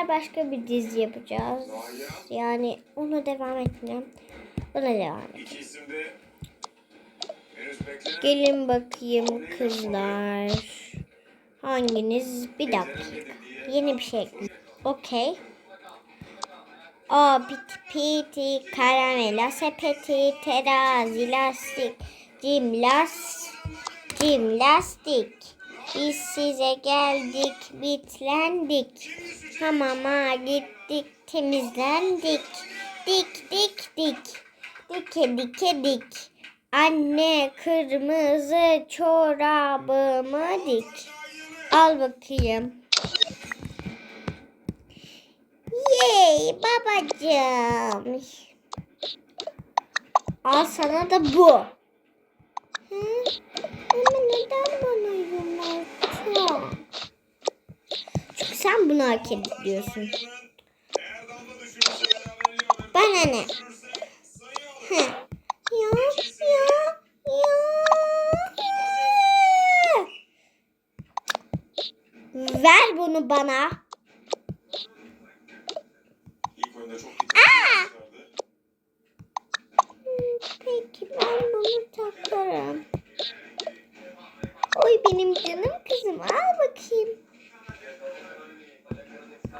sefer başka bir dizi yapacağız. Yani onu devam etmeyeceğim. Buna devam beklenen Gelin bakayım kızlar. Hanginiz? Bir dakika. Yeni bir şey. Okey. O piti piti karamela sepeti terazi lastik cimlas cimlastik biz size geldik bitlendik hamama gittik temizlendik dik dik dik dike dike dik anne kırmızı çorabımı dik al bakayım Yey babacığım. Al sana da bu. Hı? Ama neden bana yumurta? Çünkü sen bunu hak ediyorsun. Bana ne? Hı. Ya ya ya. Ver bunu bana. Gösterdi. Peki ben bunu takarım. Oy benim canım kızım al bakayım.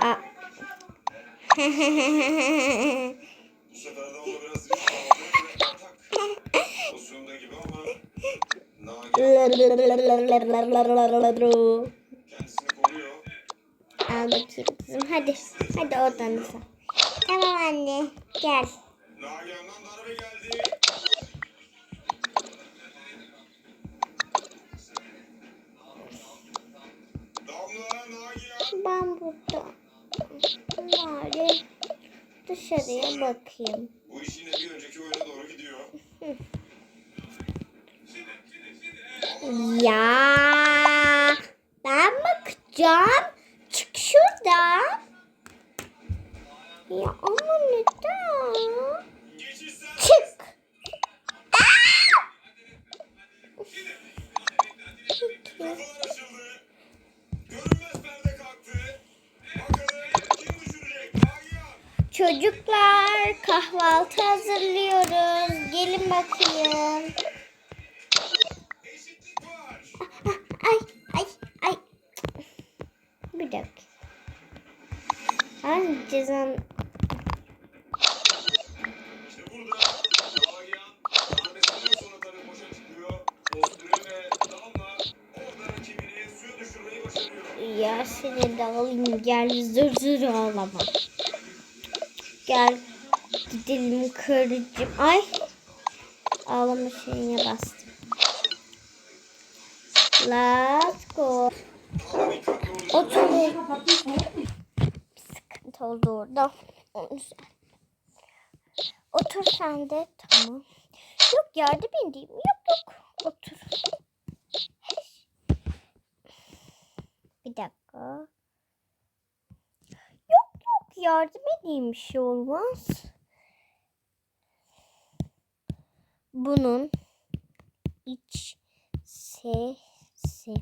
Aa. Al bakayım kızım hadi. Hadi odanıza. Tamam anne gel. Ben burada. Bari dışarıya bakayım. Bu iş yine bir önceki oyuna doğru gidiyor. Ya ben bakacağım. Çık şuradan. Ya ama neden? Çık. Kafalar açıldı. Çocuklar kahvaltı hazırlıyoruz. Gelin bakayım. Ay ay ay. Bir dakika. Ay başarıyor. Ya seni de alayım gel zır zır ağlama. Gel gidelim karıcığım. Ay ağlama şeyine bastım. Let's go. Ama dikkatli olacak. Otur. Bir sıkıntı oldu orada. Onu. Otur sen de. Tamam. Yok yardım edeyim. Yok yok. Otur. Bir dakika. Yardım edeyim bir şey olmaz. Bunun iç sesi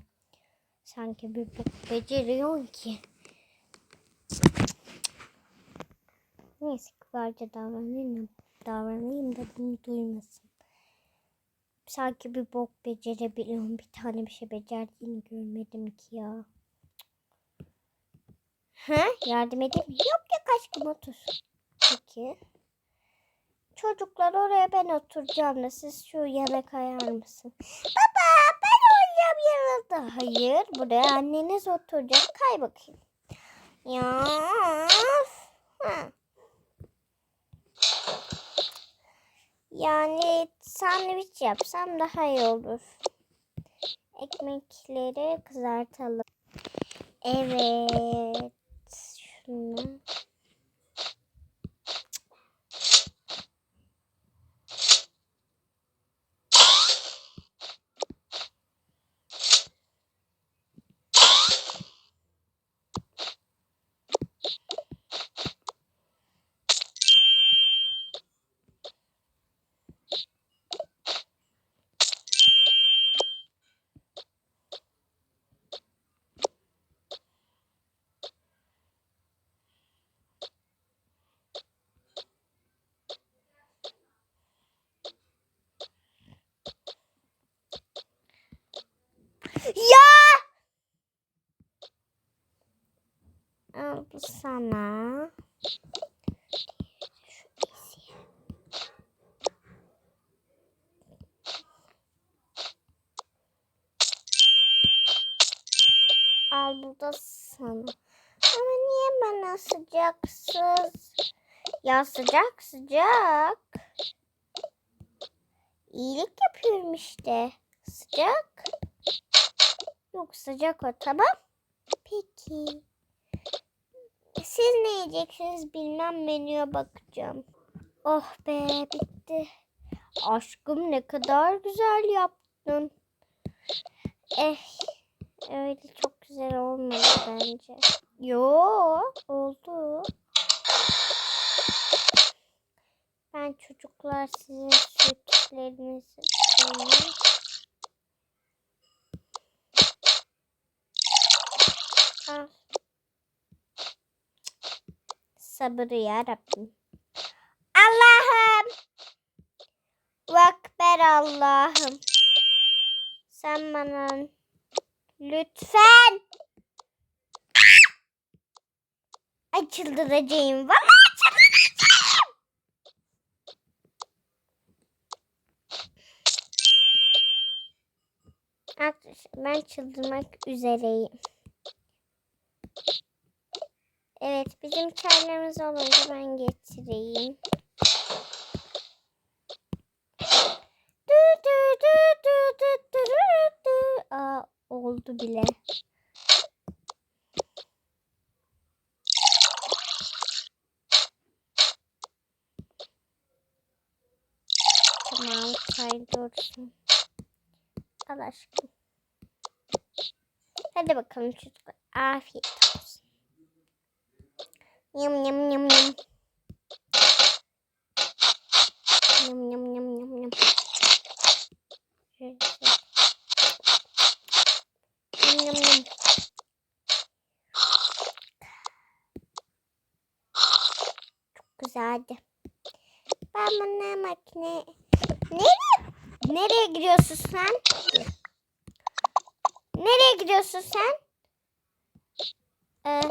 sanki bir bok beceriyor ki. Neyse kibarca davranayım, davranayım da bunu duymasın. Sanki bir bok becerebiliyorum. Bir tane bir şey becerdiğini görmedim ki ya. Ha? Yardım edeyim? Yok yok aşkım otur. Peki. Çocuklar oraya ben oturacağım da siz şu yana kayar mısın? Baba ben olacağım yanında. Hayır buraya anneniz oturacak. Kay bakayım. Ya. Ha. Yani sandviç yapsam daha iyi olur. Ekmekleri kızartalım. Evet. Şunu. Sana. Al bu da sana. Ama niye bana sıcaksız? Ya sıcak sıcak. İyilik yapıyorum işte. Sıcak. Yok sıcak o tamam. Peki. Siz ne yiyeceksiniz bilmem menüye bakacağım. Oh be bitti. Aşkım ne kadar güzel yaptın. Eh öyle çok güzel olmadı bence. Yo oldu. Ben çocuklar sizin sütlerinizi koyayım. Al. Sabır ya Rabbim. Allah'ım. Vakber Allah'ım. Sen bana lütfen. Ay çıldıracağım. Vallahi çıldıracağım. Arkadaşlar ben çıldırmak üzereyim. Evet bizim çaylarımız olunca ben getireyim. Aa, oldu bile. Tamam çay dursun. Al aşkım. Hadi bakalım çocuklar. Afiyet. Yum yum yum yum. Yum yum yum yum yum. Yum yum. Çok güzeldi. Ben bana makine... Nereye, nereye gidiyorsun sen? Nereye gidiyorsun sen? Ee,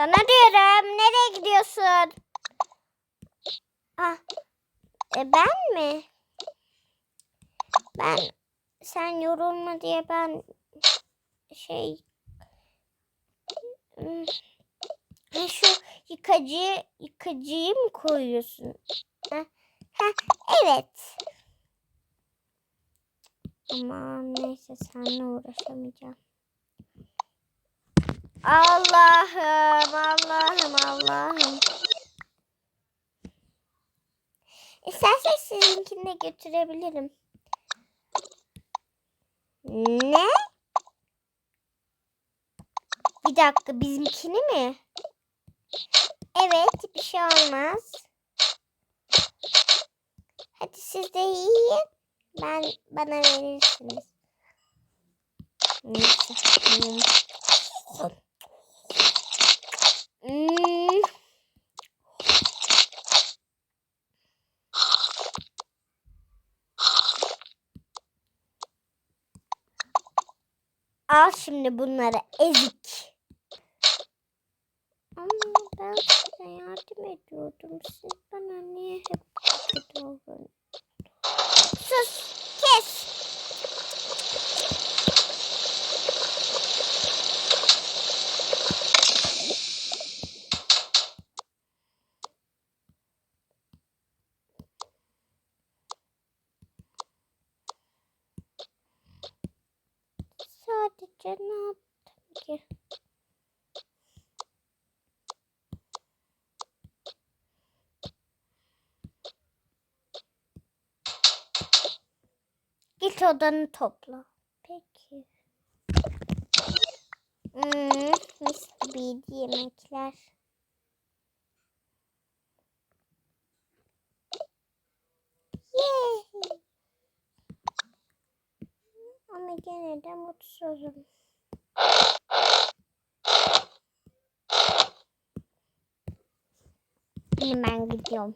sana diyorum. Nereye gidiyorsun? Ah, e, ben mi? Ben sen yorulma diye ben şey şu yıkacıyı yıkacıyı mı koyuyorsun? Ha, ha, evet. Aman neyse seninle uğraşamayacağım. Allah'ım, Allah'ım, Allah'ım. İstersen sizinkini de götürebilirim. Ne? Bir dakika bizimkini mi? Evet bir şey olmaz. Hadi siz de yiyin. Ben bana verirsiniz. Neyse. Hmm. Al şimdi bunları ezik. Ama ben size yardım ediyordum. Siz bana niye hep kötü? Sus, Sadece ne yaptım ki? Git odanı topla. Peki. Hmm, mis gibiydi yemekler. Yay. Ama gene de mutsuzum. Hemen gidiyorum.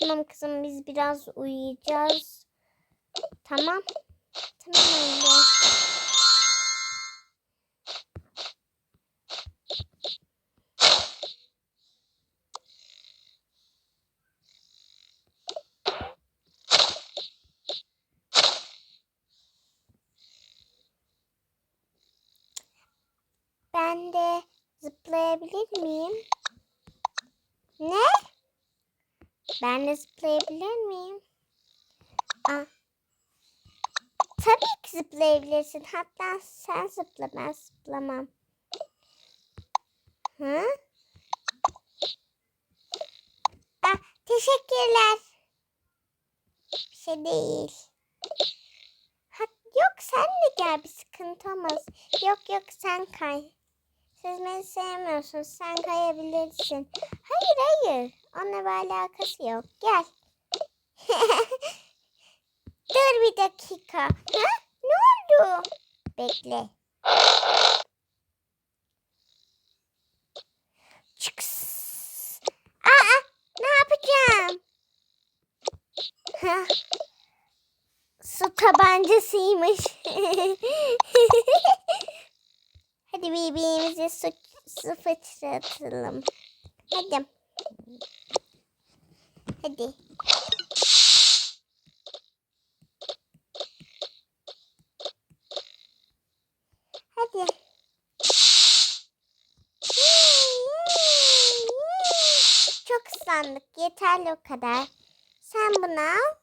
Tamam kızım biz biraz uyuyacağız. Tamam. Tamam anne. Ben de zıplayabilir Ben de zıplayabilir miyim? Aa. Tabii ki zıplayabilirsin. Hatta sen zıpla ben zıplamam. Hı? Ah, teşekkürler. Bir şey değil. Ha, yok sen de gel bir sıkıntı olmaz. Yok yok sen kay. Siz beni sevmiyorsunuz. Sen kayabilirsin. Hayır hayır. Onunla bir alakası yok. Gel. Dur bir dakika. Ha? Ne oldu? Bekle. Çıks. Aa, ne yapacağım? Su tabancasıymış. Hadi birbirimize su, su fıçratalım. Hadi. Hadi. Hadi. Çok ıslandık. Yeterli o kadar. Sen bunu al.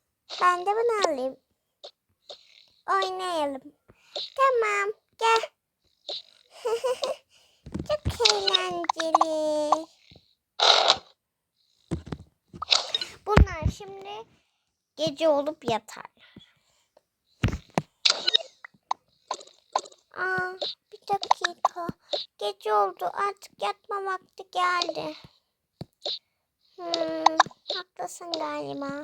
Ben de bunu alayım. Oynayalım. Tamam. Gel. Çok eğlenceli. Bunlar şimdi gece olup yatarlar. Aa, bir dakika. Gece oldu. Artık yatma vakti geldi. Hmm, haklısın galiba.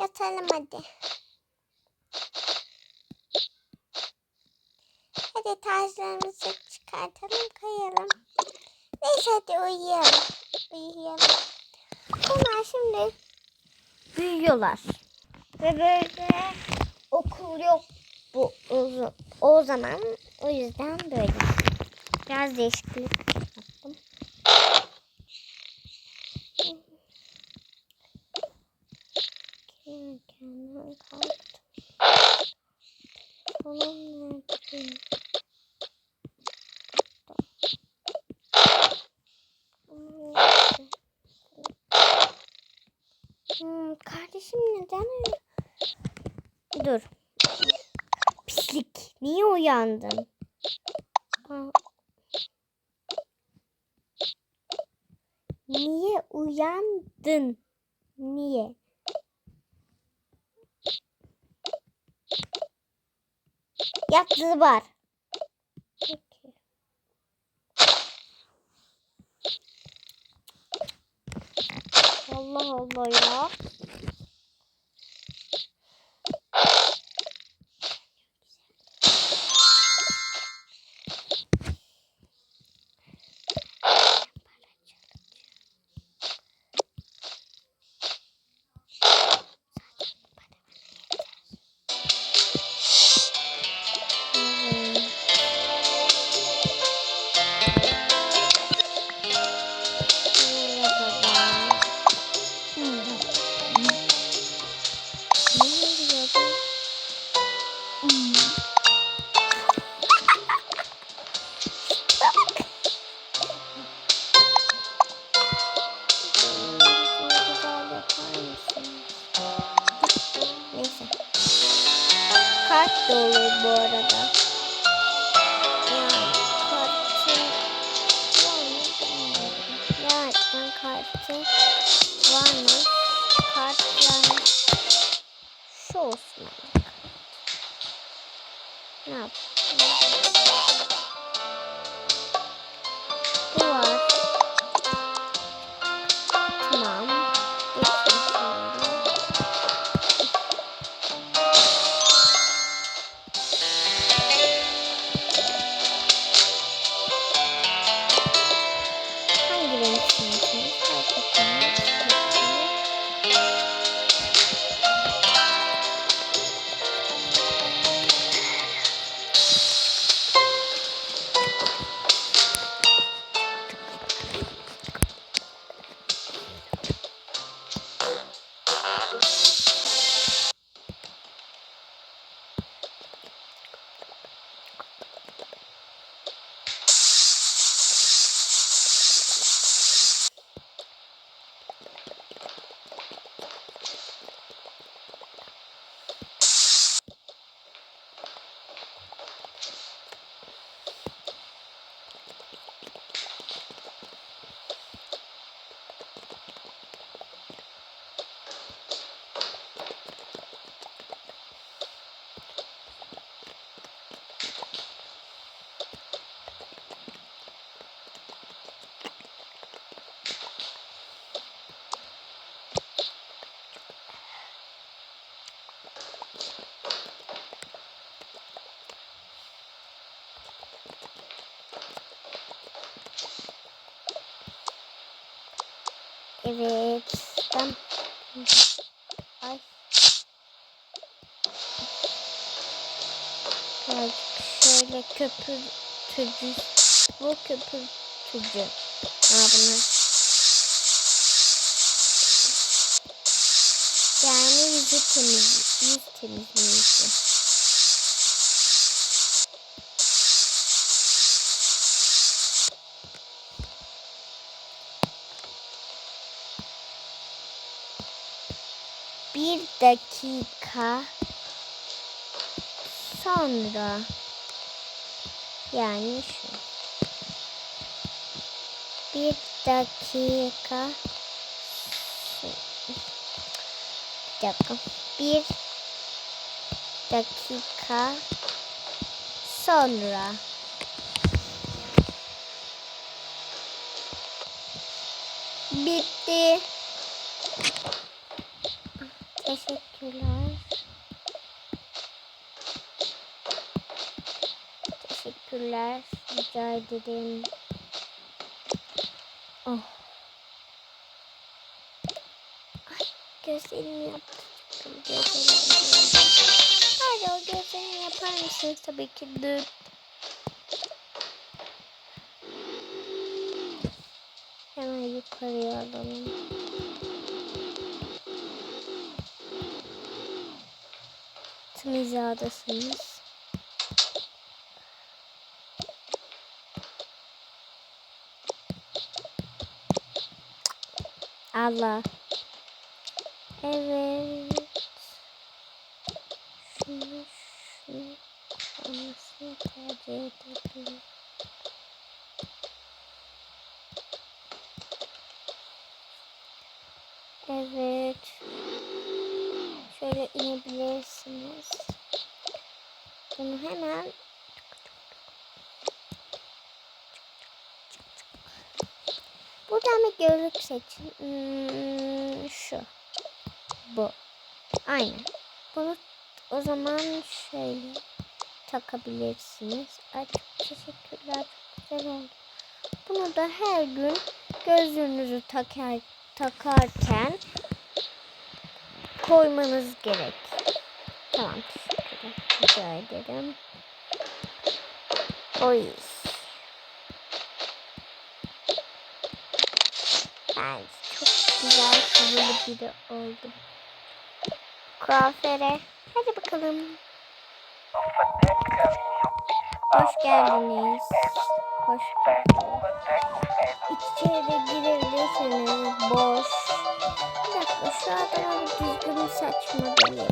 Yatalım hadi. Hadi taşlarımızı çıkartalım kayalım. Neyse hadi uyuyalım. Uyuyalım. Bunlar şimdi büyüyorlar. Ve böyle okul yok bu o, o zaman. O yüzden böyle. Biraz değişiklik yaptım. Kendimden kalktım. Telefonum nerede? Aman neyse. Hmm, kardeşim neden öyle? Dur. Pislik. Niye uyandın? Niye uyandın? Niye? Yattığı var. 那好吧 Evet. Ben... Ay. Birazcık şöyle köpürtücü. Bu köpürtücü. Ha bunlar. Yani yüzü temiz, yüz temizleyici. Bir dakika sonra. Yani şu. Bir dakika bir dakika. Bir dakika sonra. Bitti. Teşekkürler. Teşekkürler. Rica ederim. Oh. Ay gözlerimi yaptım. Gözlerimi Hadi o gözlerimi yapar mısın? Tabii ki dur. Hemen yukarıya alalım. Tüm hizadasınız. Allah. Evet. Şunu şunu olmasını tercih edebilirim. Evet. Şöyle inebilirsiniz. Bunu hemen Buradan bir gözlük seçin. Hmm, şu. Bu. Aynen. Bunu o zaman şöyle takabilirsiniz. Ay çok teşekkürler. Çok güzel oldu. Bunu da her gün gözlüğünüzü takar, takarken koymanız gerek. Tamam teşekkürler. Rica ederim. Oy. Ben çok güzel havalı biri oldum. Kuaföre. Hadi bakalım. Hoş geldiniz. Hoş bulduk. İçeri girebilirsiniz. Boş. Dakika şu adama bir düzgün saç modeli.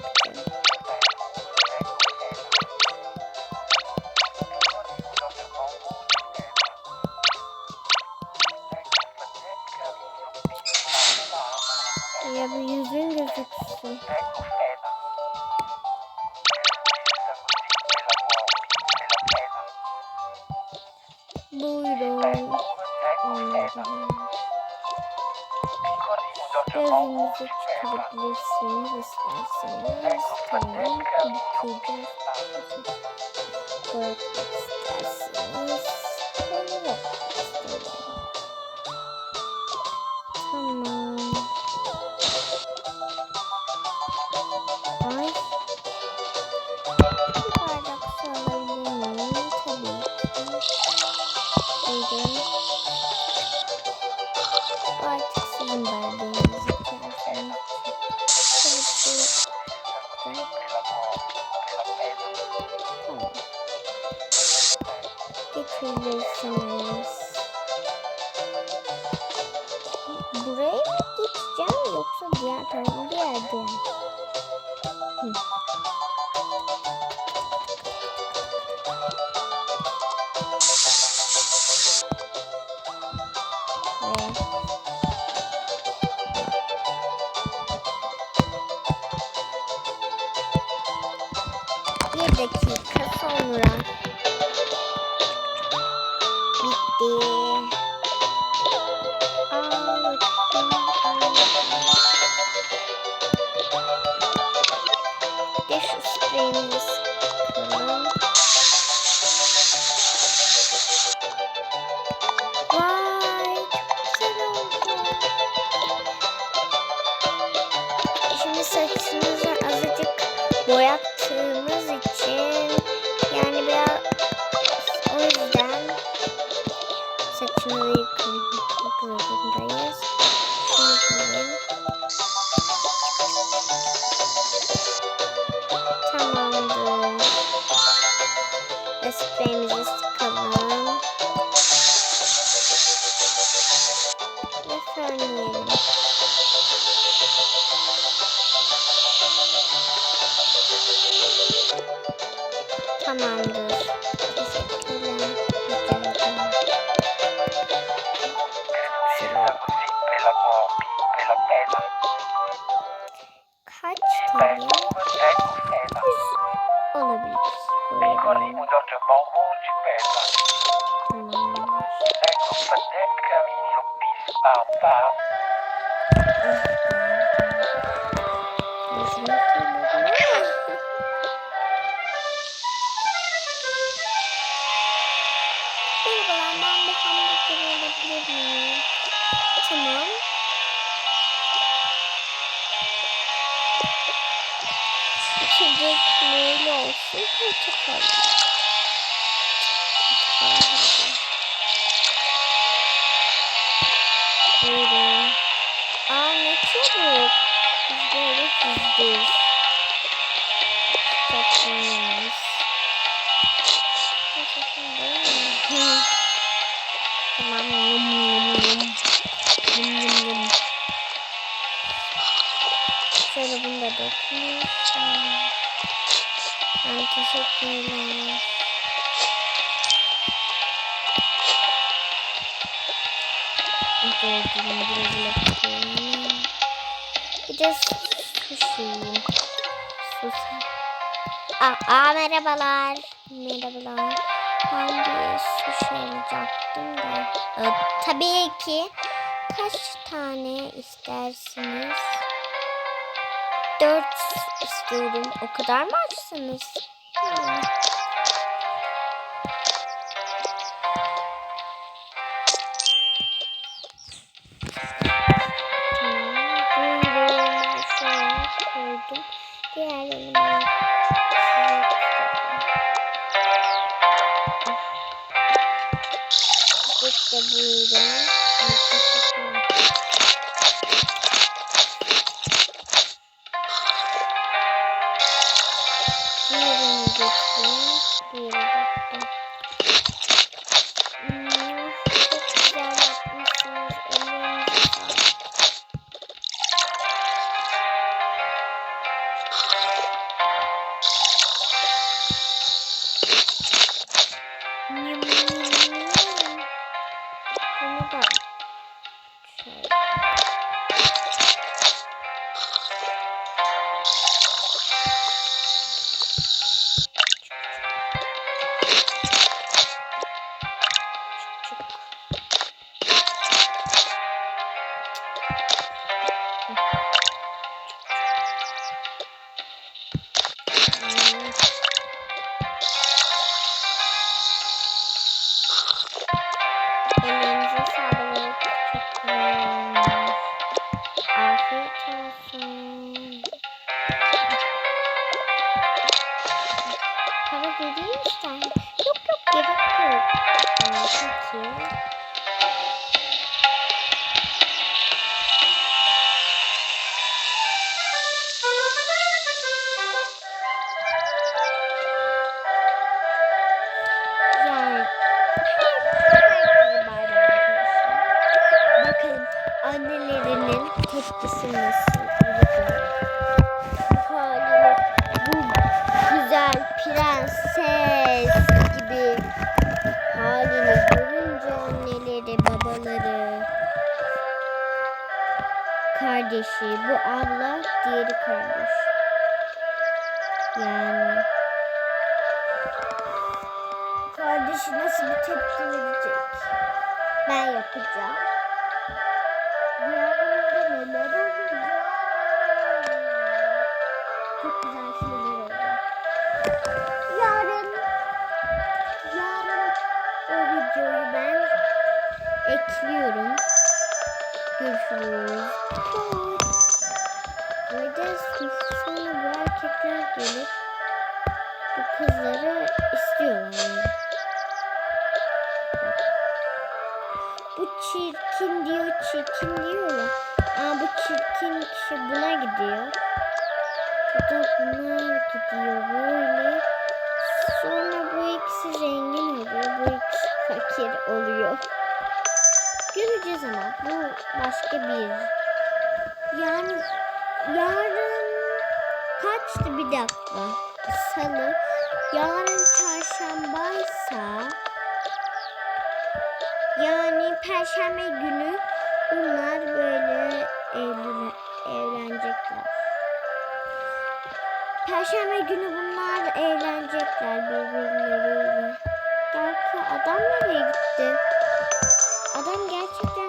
会 direkt böyle olsun. Portakal. Buyurun. Aa ne çabuk. Biz böyle hızlıyız. Aa, aa merhabalar. Merhabalar. Ben bir su şey alacaktım da. Ee, tabii ki kaç tane istersiniz? Dört istiyorum. O kadar mı açsınız? Hmm. 나 옆이죠. yarın kaçtı bir dakika. Salı. Yarın çarşambaysa yani perşembe günü bunlar böyle evlen evlenecekler. Perşembe günü bunlar evlenecekler birbirleriyle. Belki adam nereye gitti? Adam gerçekten